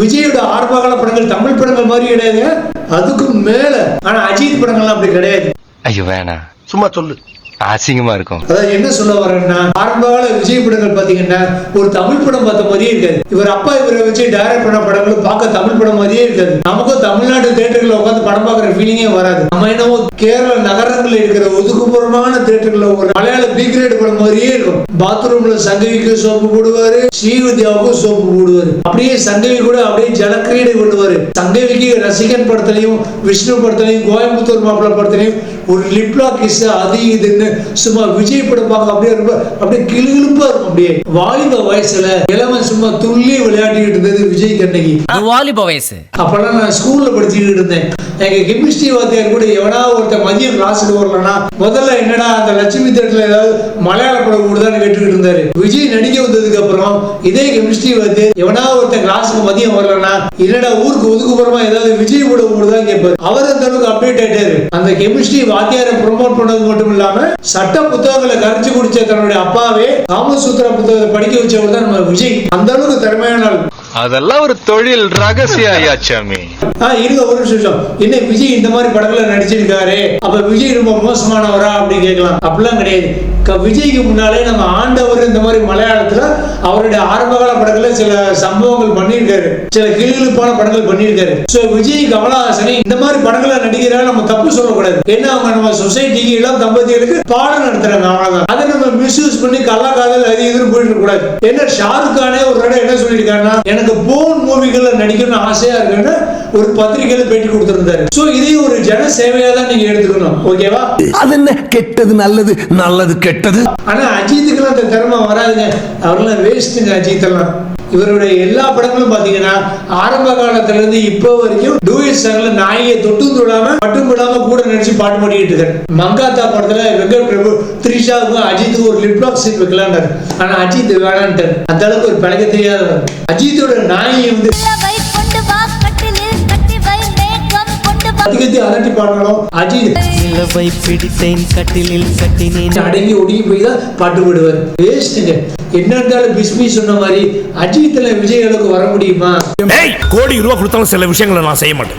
விஜயோட ஆரம்பகால படங்கள் தமிழ் படங்கள் மாதிரி கிடையாது. அதுக்கும் மேல. ஆனா அஜித் படங்கள்லாம் அப்படி கிடையாது. ஐயோ வேணாம். சும்மா சொல்லு. அசிங்கமா இருக்கும். அதாவது என்ன சொல்ல வரேன்னா ஆரம்பகால விஜய் படங்கள் பாத்தீங்கன்னா ஒரு தமிழ் படம் பார்த்த மாதிரியே இருக்காது. இவர் அப்பா இவரை வச்சு டைரக்ட் பண்ண படங்களும் பார்க்க தமிழ் படம் மாதிரியே இருக்காது. நமக்கும் தமிழ்நாட்டு தேட்டர்களில் உட்காந்து படம் பார்க்குற ஃபீலிங்கே வராது. நம்ம என்னவோ கேரள நகரங்களில் இருக்கிற ஒதுக்குப்புறமான தேட்டர்களில் ஒரு மலையாள பி கிரேட் படம் மாதிரியே இருக்கும். பாத்ரூம்ல சங்கவிக்கு சோப்பு போடுவாரு ஸ்ரீவித்யாவுக்கும் சோப்பு போடுவாரு. அப்படியே சங்கவி கூட அப்படியே ஜலக்கிரீடை கொண்டுவாரு சங்கவிக்கு ரசிகன் படத்திலையும் விஷ்ணு படத்திலையும் கோயம்புத்தூர் மாப்பிள்ளை படத்துலையும் ஒரு லிப்லா கிஸ் அது இதுன்னு சும்மா விஜய் படம் பார்க்க அப்படியே ரொம்ப அப்படியே கிளுகிழுப்பா இருக்கும். அப்படியே வாலிப வயசுல இளவன் சும்மா துள்ளி விளையாடிட்டு இருந்தது விஜய் கண்ணகி. வாலிப வயசு. அப்பெல்லாம் நான் ஸ்கூல்ல படிச்சுக்கிட்டு இருந்தேன். எங்க கெமிஸ்ட்ரி வாத்தியார் கூட எவனா ஒருத்தன் மதியம் கிளாஸுக்கு வரலன்னா முதல்ல என்னடா அந்த லட்சுமி தேட்டர்ல ஏதாவது மலையாள படம் கூடுதான்னு கேட்டுக்கிட்டு இருந்தாரு. விஜய் நடிக்க வந்ததுக்கு அப்புறம் இதே கெமிஸ்ட்ரி வாத்தியார் எவனா ஒருத்தன் கிளாஸுக்கு மதியம் வரலன்னா என்னடா ஊருக்கு ஒதுக்குப்புறமா ஏதாவது விஜய் படம் கேட்பாரு அவர் அந்த அளவுக்கு அப்டேட் ஆயிட்டாரு அந்த கெமிஸ்ட்ரி வாத்தியாரை ப்ரொமோட் பண்ணது மட்டும் இல்லாம சட்ட புத்தகங்களை கரைச்சு குடிச்ச தன்னுடைய அப்பாவே காமசூத்திர புத்தகத்தை படிக்க வச்சவர் தான் நம்ம விஜய். அந்த அளவுக்கு திறமையான ஆள். அதெல்லாம் ஒரு தொழில் ரகசிய ஐயாச்சாமி ஆ இருங்க ஒரு நிமிஷம். என்ன விஜய் இந்த மாதிரி படத்துல நடிச்சிருக்காரு. அப்ப விஜய் ரொம்ப மோசமானவரா அப்படின்னு கேட்கலாம். அப்படிலாம் கிடையாது. விஜய்க்கு முன்னாலே நம்ம ஆண்டவர் இந்த மாதிரி மலையாளத்துல அவருடைய ஆரம்பகால படங்கள்ல சில சம்பவங்கள் பண்ணியிருக்காரு. சில கிளிப்பான படங்கள் பண்ணியிருக்காரு. சோ விஜய் கமலஹாசனை இந்த மாதிரி படங்களை நடிக்கிறா நம்ம தப்பு சொல்லக்கூடாது. ஏன்னா அவங்க நம்ம சொசைட்டிக்கு இளம் தம்பதிகளுக்கு பாடம் நடத்துறாங்க அவ்வளவுதான். அதை நம்ம மிஸ்யூஸ் பண்ணி கள்ளக்காதல் அது இதுன்னு போயிட்டு கூடாது என்ன ஷாருக் கானே ஒரு தடவை என்ன சொல்லியிருக்காருன்னா எனக்கு போன் மூவிகள்ல நடிக்கணும்னு ஆசையா இருக்குன்னு ஒரு பத்திரிகையில பேட்டி கொடுத்திருந்தாரு. சோ இதையும் ஒரு ஜன சேவையா தான் நீங்க எடுத்துக்கணும். ஓகேவா அது என்ன? கெட்டது நல்லது நல்லது கெட்டது. ஆனா அஜித்துக்கெல்லாம் அந்த திறமை வராதுங்க. அவரெல்லாம் வேஸ்ட்டுங்க அஜித் எல்லாம் இவருடைய எல்லா படங்களும் பாத்தீங்கன்னா ஆரம்ப காலத்துல இருந்து இப்போ வரைக்கும் டூயட் சாங்ல நாயை தொட்டும் தொடாம மட்டும் விடாம கூட நடிச்சு பாட்டு பாடிக்கிட்டு இருக்காரு. மங்காத்தா படத்துல வெங்கட் பிரபு த்ரிஷாவுக்கும் அஜித்துக்கும் ஒரு லிப்லாக் சீட் வைக்கலான்றாரு ஆனா அஜித் வேணான்ட்டாரு. அந்த அளவுக்கு ஒரு பழக தெரியாதவர் அஜித்தோட நாயை வந்து மேகம் கொண்டு வா கத்தி கத்தி அதட்டி பாடணும் அஜித். நிலவை பிடித்தேன் கட்டிலில் கட்டினேன். அடங்கி ஒடுங்கி போய் தான் பாட்டு விடுவார் வேஸ்ட்டுங்க. என்ன இருந்தாலும் பிஸ்மி சொன்ன மாதிரி அஜித்ல விஜய் அளவுக்கு வர முடியுமா? கோடி ரூபா கொடுத்தாலும் சில விஷயங்களை நான் செய்ய மாட்டேன்.